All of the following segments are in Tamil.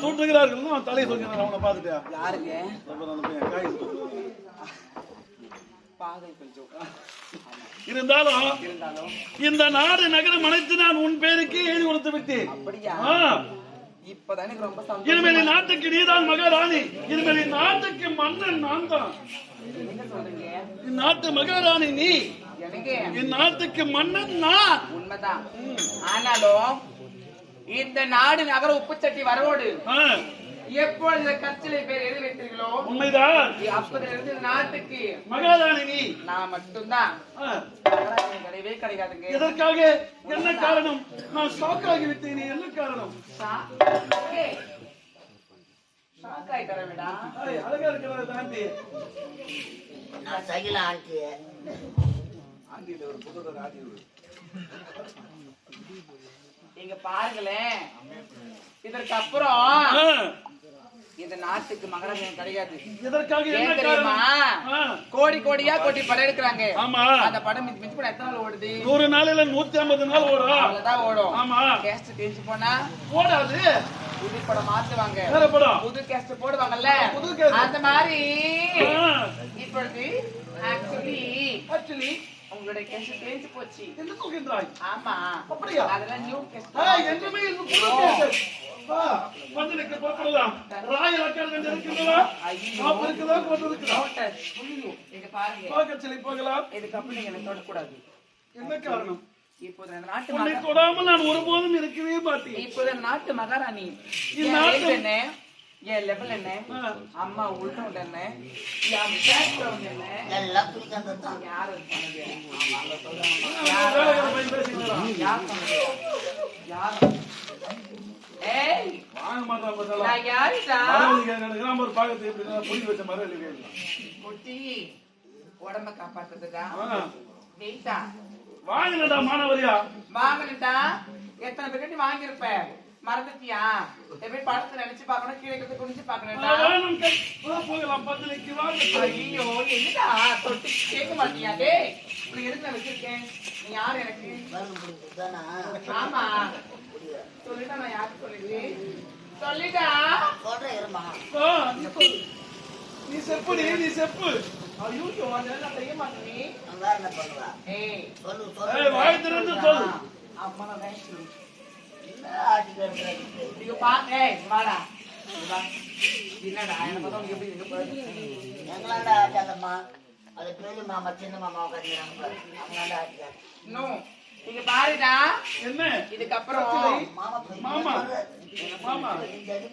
தூற்றுகிறார்கள் அவன் தலையை சொல்கிறான் அவனை பார்த்துட்டியா? யாருங்க? இருந்தாலும் இந்த நாடு நகரம் அனைத்து நான் உன் பேருக்கு எழுதி கொடுத்து விட்டேன். இனிமேல் இந்நாட்டுக்கு நீதான் மகாராணி. இனிமேல் இந்நாட்டுக்கு மன்னன் நான் தான் இந்நாட்டு மகாராணி நீ. எனக்கு இந்நாட்டுக்கு மன்னன் நான். உண்மைதான். ஆனாலும் இந்த நாடு நகர உப்புச்சட்டி வரவோடு எப்பொழுது இந்த பேர் எழுதி வைத்தீர்களோ? உண்மைதான். அப்பதிலிருந்து இந்த நாட்டுக்கு நீ. நான் மட்டும்தான். கிடையவே கிடையாதுங்க. எதற்காக? என்ன காரணம்? நான் ஷாக் ஆகிவிட்டேன் என்ன காரணம்? ஷாக் ஆயிட்டாரா விடா ஐய், அழகா இருக்கிறத தாண்டி. நான் சகில ஆண்டி இங்க பாருங்களேன். இதற்கு அப்புறம் இந்த நாட்டுக்கு மகராஜன் கிடையாது. எதற்காக என்ன தெரியுமா? கோடி கோடியா கோடி படம் எடுக்கிறாங்க. ஆமா. அந்த படம் மிஞ்சி மிஞ்சி படம் எத்தனை நாள் ஓடுது? நூறு நாளில நூத்தி ஐம்பது நாள் ஓடும். அவ்வளவுதான் ஓடும். ஆமா. கேஸ்ட் தெரிஞ்சு போனா ஓடாது புது படம் மாத்துவாங்க. வேற படம். புது கேஸ்ட் போடுவாங்கல்ல. புது. அந்த மாதிரி இப்பொழுது ஆக்சுவலி actually, உங்களுடைய போச்சு. என்ன சொல்கின்றாய் ஆமா. அப்படியா? அதெல்லாம் நியூ ஏய், என்றுமே இது புது வந்து நிக்க புறப்படலாம். ராயல் அக்காடமி இருக்கின்றதா? ஆப் இருக்குதா, கோட்டு இருக்குதா? இங்க பாருங்க. பாக்கச்சேரி போகலாம். இதுக்கப்புறம் நீங்க என்ன தொடக்கூடாது. என்ன காரணம்? இப்போது இந்த நாட்டு மகாராணி என் லெவல் என்ன. அம்மா உள்ரவுண்ட் என்ன என் பேக்ரவுண்ட் என்ன எல்லாம் பிடிக்காது தான் யார். யார் ஏய் வாங்க பார்த்தா. நான் யாருடா. கிராமர் பாக்கத்து எப்படி இருந்தா புளி வச்ச கேட்கறான். குட்டி உடம்ப காப்பாத்துறதுக்கா ஆ. வெயிட்டா வாங்கினடா மாணவரியா வாங்கலடா எத்தனை பேக்கெட் வாங்கியிருப்ப மறந்துட்டியா? எப்படி படத்தை நினைச்சு பார்க்கணும் கீழே கிட்ட குனிஞ்சு பார்க்கணும்டா வேணும் கை. வா, போகலாம் பத்தனைக்கு வாங்க ஐயோ என்னடா தொட்டு கேட்க மாட்டியா? டேய் இப்படி நான் வச்சிருக்கேன்? நீ யார் எனக்கு? ஆமா. சொல்லிட்டா நான் யாருக்கு சொல்லிடு. சொல்லிட்டா சொல்றேன் இருமா நீ சொல்லு. நீ செப்பு. ஐயோ அதெல்லாம் செய்ய மாட்டேன் ஏய். சொல்லு சொல்லு வாய் திறந்து சொல்லு. அம்மா நான் என்ன ஆட்டிக்கிறது ஐயோ பா வாடா என்னடா பார்த்தா எப்படி இருக்கு பாரு. எங்களாண்ட ஆட்டாதம்மா அது பெரிய மாமா சின்ன மாமா உட்காந்துக்கிறாங்க அவங்களாண்ட இன்னும் பாருடா என்ன இதுக்கப்புறம் மாமா மாமா. மாமா. இந்த அடி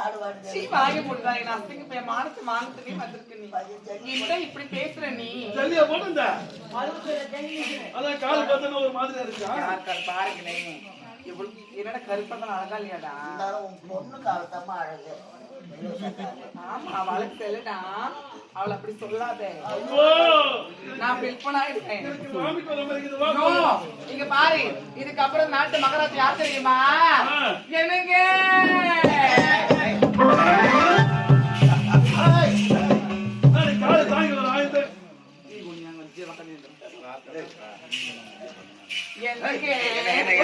ஆடுவாடு சீ வாங்கி போட்டுறாங்க நான் அசிங்க போய் மானத்து மானத்துலயே வந்திருக்கு நீ இப்படி பேசுற நீ ஜல்லியா அதான் கால் பார்த்தா ஒரு மாதிரியா இருக்கா யாருக்காரு பாருங்களே என்னடா கருப்பா தான் அழகா இல்லையாடா? பொண்ணு காலத்தம்மா அழகு. ஆமா அவளுக்கு தெரியலடா அவளை அப்படி சொல்லாத. நான் பில்பனா போலாம். இங்க பாரு. இதுக்கப்புறம் நாட்டு மகராஜ் யார் தெரியுமா. எனக்கு அது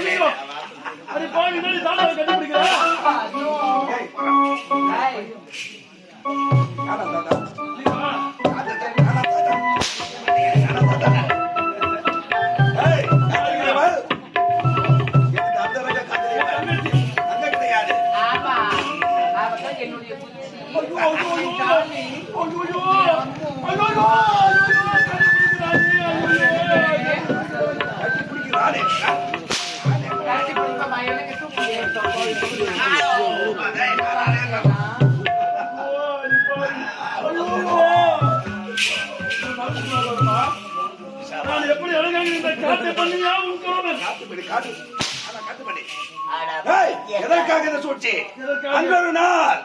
ஐயோ அடி பாவி நாடி கண்டுபிடிக்கிறா காட்டை. பண்ணியா உன் கணவன் எதற்காக இதை சூழ்ச்சி? எதற்காக? அன்றொரு நாள்.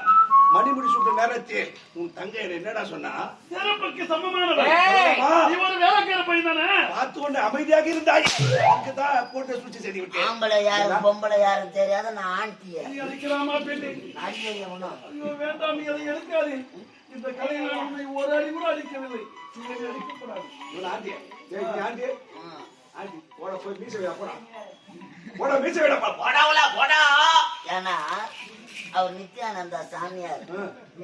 மணிமுடி சுட்ட நேரத்தில் உன் தங்கை என்னடா சொன்னா? சிறப்புக்கு சமமானவன் ஏய், நீ ஒரு வேலைக்கார பையன் தானே? பார்த்து கொண்டு அமைதியாக இருந்தாய். தான் போட்டு சூழ்ச்சி செய்து விட்டேன் ஆம்பளை யாரு பொம்பளை யாரும் தெரியாத நான் ஆண்டிய நீ அடிக்கலாமா பெண்ணே? ஆண்டிய ஐயோ வேண்டாம் நீ அதை எடுக்காதே. இந்த கலையில் நான் ஒரு அடி கூட அடிக்கவில்லை. நீ என்னை அடிக்கக்கூடாது. இவன் ஆண்டி போட போய் மீச வையா போடா. போடா மீச விடப்பா போடவுல போடா ஏன்னா அவர் நித்யானந்தா சாமியார்.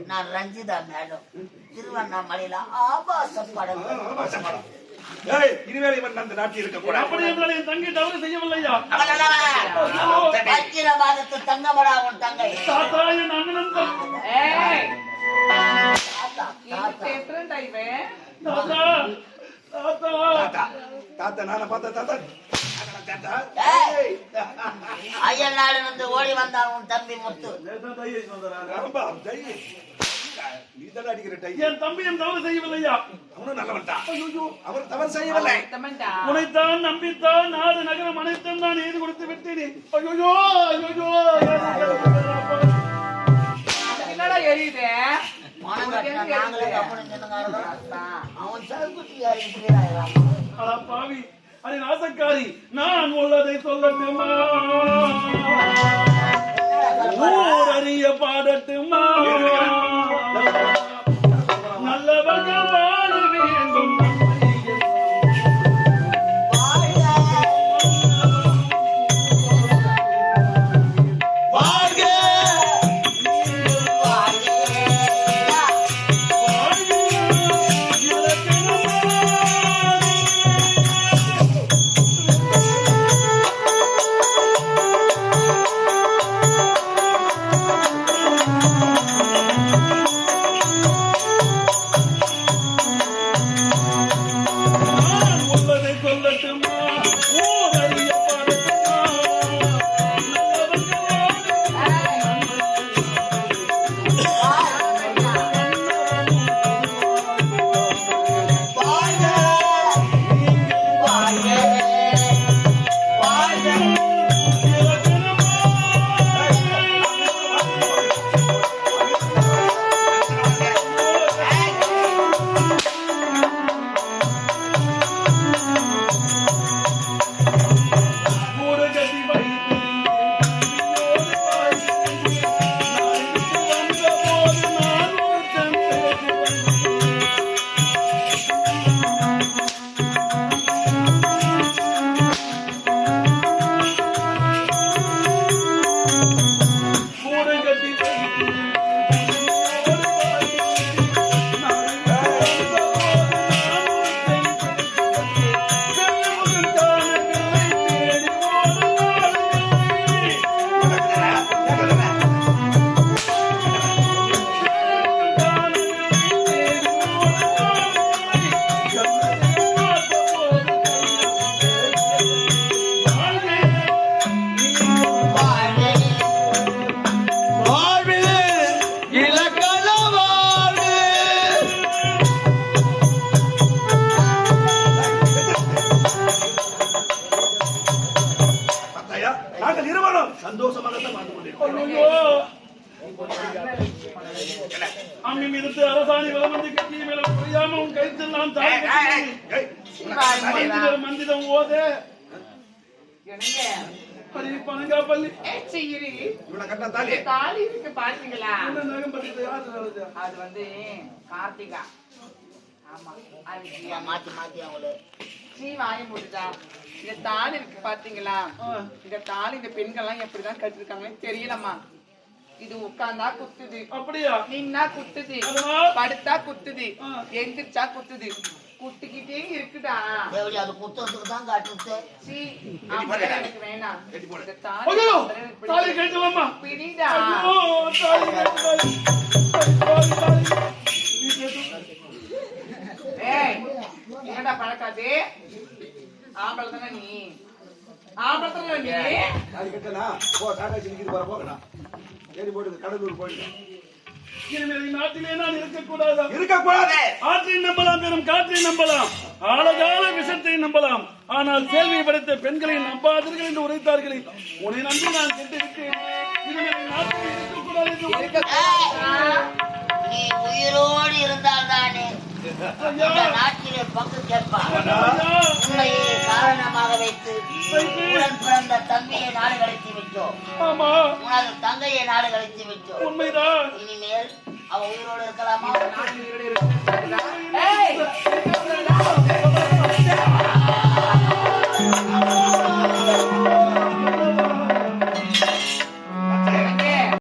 நான் ரஞ்சிதா மேடம். திருவண்ணாமலையில ஆபாச படம் ஏய் இனிமேல் இவன் அந்த நாட்டில் இருக்க கூடாது அப்படி என்றால் என் தங்கை தவறு செய்யவில்லையா? அவன் நல்லவன். பக்கிரவாதத்து தங்கமடா உன் தங்கை. தாத்தா என் அண்ணன் தான். ஏய். தாத்தா, இது தாத்தா. பேசுறேன்டா இவன்? தாத்தா. தாத்தா நானே பார்த்தா தாத்தா. அயல்நாடு வந்து ஓடி வந்தான் உன் தம்பி முத்து. டை என் தவறு செய்யவில்லையா? அவனும் அவர் தவறு செய்யவில்லை. உனைத்தான் நம்பித்தான் நாடு நகரம் அனைத்தும் நான் கொடுத்து விட்டேனே. ஐயோ ஐயோ என்னடா எரியுது? பணம் கட்டினா நாங்களே கம்பெனி அடா பாவி அடே நாசக்காரி நான் உள்ளதை சொல்லட்டுமா? ஊரறிய பாடட்டுமா? இருவரும் சந்தோஷமாகத்தான் வாழ்ந்து கொண்டிருக்கிறோம். அம்மி மிதித்து அரசாணி வலம் வந்து கட்டிய மேல புரியாம உன் கைத்தில் நான் தாய் மந்திரம் ஓத. என்னங்க? பள்ளி பனங்கா பள்ளி. ஏய், சிகிரி இவனை கட்டின தாலி. இருக்கு பாத்தீங்களா? அது வந்து கார்த்திகா. ஆமா மாத்தி மாத்தி அவங்களு. சீ வாங்கி முடிச்சா இந்த தாலி இருக்கு பாத்தீங்களா. இந்த தாலி இந்த பெண்கள்லாம் எப்படிதான் கட்டிருக்காங்கன்னு தெரியலம்மா. இது உட்கார்ந்தா குத்துது. அப்படியா? நின்னா குத்துது? படுத்தா குத்துது. எந்திரிச்சா குத்துது. குத்திக்கிட்டே இருக்குடா தேவடி அது குத்தத்துக்கு தான் காட்டுச்சு சீ எனக்கு வேணாம். தாலி பிடிடா தாலி தாலி நீ கேட்டு ஏய் என்னடா பழக்காது? ஆம்பளை தானே நீ? ஆம்பளை தானே நீ? தாலி கட்டனா போ டாடா சிரிக்கிது போற போகடா ஏறி போட்டு கடலூர் போயிட்டு. இனிமேல் நாட்டிலே நான் இருக்கக்கூடாதா? இருக்கக்கூடாது. ஆற்றை நம்பலாம் பெரும் காற்றை நம்பலாம். ஆழகால விஷத்தை நம்பலாம். ஆனால் கேள்வி படைத்த பெண்களை நம்பாதீர்கள் என்று உரைத்தார்களே. உன்னை நம்பி நான் கெட்டுவிட்டேன் இனிமேல் நாட்டில் இருக்கக்கூடாது என்று உரைத்தார்கள். நீ உயிரோடு இருந்தால்தானே இந்த நாட்டிலே பங்கு உண்மையை காரணமாக வைத்து உடன் பிறந்த தம்பியை நாடு கடத்தி விட்டோம். ஆமா. உனது தங்கையை நாடு கடத்தி விட்டோம். உண்மைதான். இனிமேல் அவ உயிரோடு இருக்கலாமா?